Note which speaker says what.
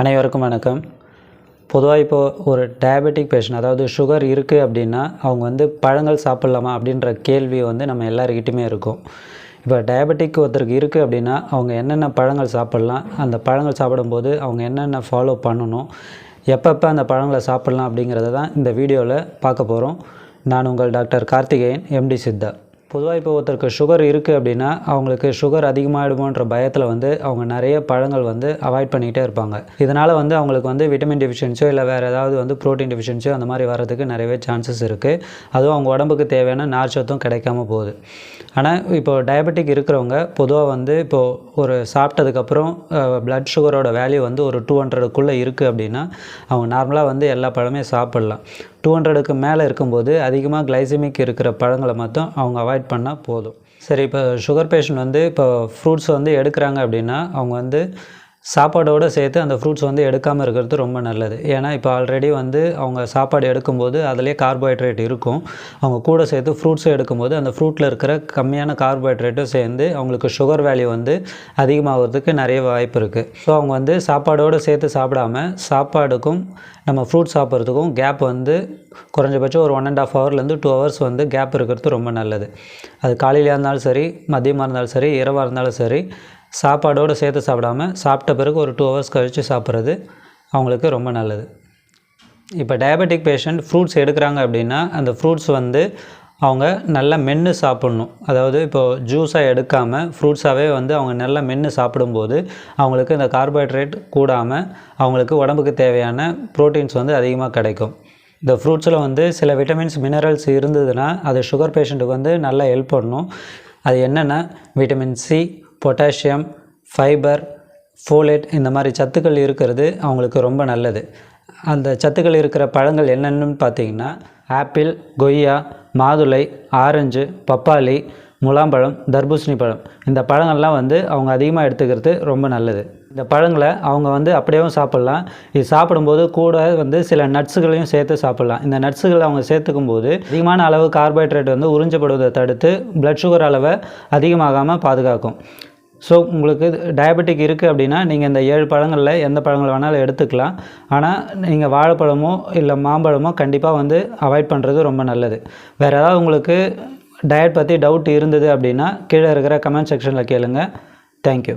Speaker 1: அனைவருக்கும் வணக்கம். பொதுவாக இப்போது ஒரு டயபெட்டிக் பேஷண்ட் அதாவது சுகர் இருக்குது அப்படின்னா அவங்க வந்து பழங்கள் சாப்பிட்லாமா அப்படின்ற கேள்வி வந்து நம்ம எல்லாருக்கிட்டையுமே இருக்கும். இப்போ டயபெட்டிக் ஒருத்தருக்கு இருக்குது அப்படின்னா அவங்க என்னென்ன பழங்கள் சாப்பிட்லாம் அந்த பழங்கள் சாப்பிடும்போது அவங்க என்னென்ன ஃபாலோ பண்ணணும் எப்பப்போ அந்த பழங்களை சாப்பிட்லாம் அப்படிங்கிறத தான் இந்த வீடியோவில் பார்க்க போகிறோம் நான் உங்கள் டாக்டர் கார்த்திகேயன் எம்டி சித்தா. பொதுவாக இப்போ ஒருத்தருக்கு சுகர் இருக்குது அப்படின்னா அவங்களுக்கு சுகர் அதிகமாகிடுமோன்ற பயத்தில் வந்து அவங்க நிறைய பழங்கள் வந்து அவாய்ட் பண்ணிகிட்டே இருப்பாங்க. இதனால் வந்து அவங்களுக்கு வந்து விட்டமின் டெஃபிஷியன்ஸோ இல்லை வேறு ஏதாவது வந்து ப்ரோட்டீன் டெஃபிஷியன்ஸோ அந்த மாதிரி வரதுக்கு நிறையவே சான்சஸ் இருக்குது அதுவும் அவங்க உடம்புக்கு தேவையான நார்ச்சத்தும் கிடைக்காம போகுது. ஆனால் இப்போ டயபெட்டிக் இருக்கிறவங்க பொதுவாக வந்து இப்போது ஒரு சாப்பிட்டதுக்கப்புறம் ப்ளட் சுகரோட வேல்யூ வந்து ஒரு டூ ஹண்ட்ரடுக்குள்ளே இருக்குது அப்படின்னா அவங்க நார்மலாக வந்து எல்லா பழமே சாப்பிட்லாம். டூ ஹண்ட்ரடுக்கு மேலே இருக்கும்போது அதிகமாக கிளைசிமிக் இருக்கிற பழங்களை மட்டும் அவங்க அவாய்ட் பண்ணால் போதும். சரி இப்போ சுகர் பேஷண்ட் வந்து இப்போ ஃப்ரூட்ஸ் வந்து எடுக்கிறாங்க அப்படின்னா அவங்க வந்து சாப்பாடோடு சேர்த்து அந்த ஃப்ரூட்ஸ் வந்து எடுக்காமல் இருக்கிறது ரொம்ப நல்லது. ஏன்னா இப்போ ஆல்ரெடி வந்து அவங்க சாப்பாடு எடுக்கும்போது அதிலே கார்போஹைட்ரேட் இருக்கும். அவங்க கூட சேர்த்து ஃப்ரூட்ஸும் எடுக்கும்போது அந்த ஃப்ரூட்டில் இருக்கிற கம்மியான கார்போஹைட்ரேட்டும் சேர்ந்து அவங்களுக்கு சுகர் வேல்யூ வந்து அதிகமாகிறதுக்கு நிறைய வாய்ப்பு இருக்குது ஸோ அவங்க வந்து சாப்பாடோடு சேர்த்து சாப்பிடாம சாப்பாடுக்கும் நம்ம ஃப்ரூட் சாப்பிட்றதுக்கும் கேப் வந்து குறைஞ்சபட்சம் ஒரு ஒன் அண்ட் ஆஃப் ஹவர்லேருந்து டூ ஹவர்ஸ் வந்து கேப் இருக்கிறது ரொம்ப நல்லது. அது காலையிலாக இருந்தாலும் சரி மதியமாக இருந்தாலும் சரி இரவாக இருந்தாலும் சரி சாப்பாடோடு சேர்த்து சாப்பிடாம சாப்பிட்ட பிறகு ஒரு டூ ஹவர்ஸ் கழித்து சாப்பிட்றது அவங்களுக்கு ரொம்ப நல்லது. இப்போ டயபெட்டிக் பேஷண்ட் ஃப்ரூட்ஸ் எடுக்கிறாங்க அப்படின்னா அந்த ஃப்ரூட்ஸ் வந்து அவங்க நல்லா மென்று சாப்பிட்ணும். அதாவது இப்போது ஜூஸாக எடுக்காமல் ஃப்ரூட்ஸாகவே வந்து அவங்க நல்லா மென்று சாப்பிடும்போது அவங்களுக்கு இந்த கார்போஹைட்ரேட் கூடாமல் அவங்களுக்கு உடம்புக்கு தேவையான ப்ரோட்டீன்ஸ் வந்து அதிகமாக கிடைக்கும். இந்த ஃப்ரூட்ஸில் வந்து சில விட்டமின்ஸ் மினரல்ஸ் இருந்ததுன்னா அது சுகர் பேஷண்ட்டுக்கு வந்து நல்லா ஹெல்ப் பண்ணும். அது என்னென்னா vitamin C potassium fibre folate இந்த மாதிரி சத்துக்கள் இருக்கிறது அவங்களுக்கு ரொம்ப நல்லது. அந்த சத்துக்கள் இருக்கிற பழங்கள் என்னென்னு பார்த்தீங்கன்னா ஆப்பிள் கொய்யா மாதுளை ஆரஞ்சு பப்பாளி முலாம்பழம் தர்பூசணி பழம். இந்த பழங்கள்லாம் வந்து அவங்க அதிகமாக எடுத்துக்கிறது ரொம்ப நல்லது. இந்த பழங்களை அவங்க வந்து அப்படியேவும் சாப்பிட்லாம். இது சாப்பிடும்போது கூட வந்து சில நட்ஸுகளையும் சேர்த்து சாப்பிட்லாம். இந்த நட்ஸுகளை அவங்க சேர்த்துக்கும் போது அதிகமான அளவு கார்போஹைட்ரேட் வந்து உறிஞ்சப்படுவதை தடுத்து பிளட் சுகர் அளவை அதிகமாகாமல் பாதுகாக்கும். ஸோ உங்களுக்கு டயபெட்டிக் இருக்குது அப்படின்னா நீங்கள் இந்த ஏழு பழங்களில் எந்த பழங்கள் வேணாலும் எடுத்துக்கலாம். ஆனால் நீங்கள் வாழைப்பழமோ இல்லை மாம்பழமோ கண்டிப்பாக வந்து அவாய்ட் பண்ணுறது ரொம்ப நல்லது. வேறு ஏதாவது உங்களுக்கு டயட் பற்றி டவுட் இருந்தது அப்படின்னா கீழே இருக்கிற கமெண்ட் செக்ஷனில் கேளுங்கள் தேங்க்யூ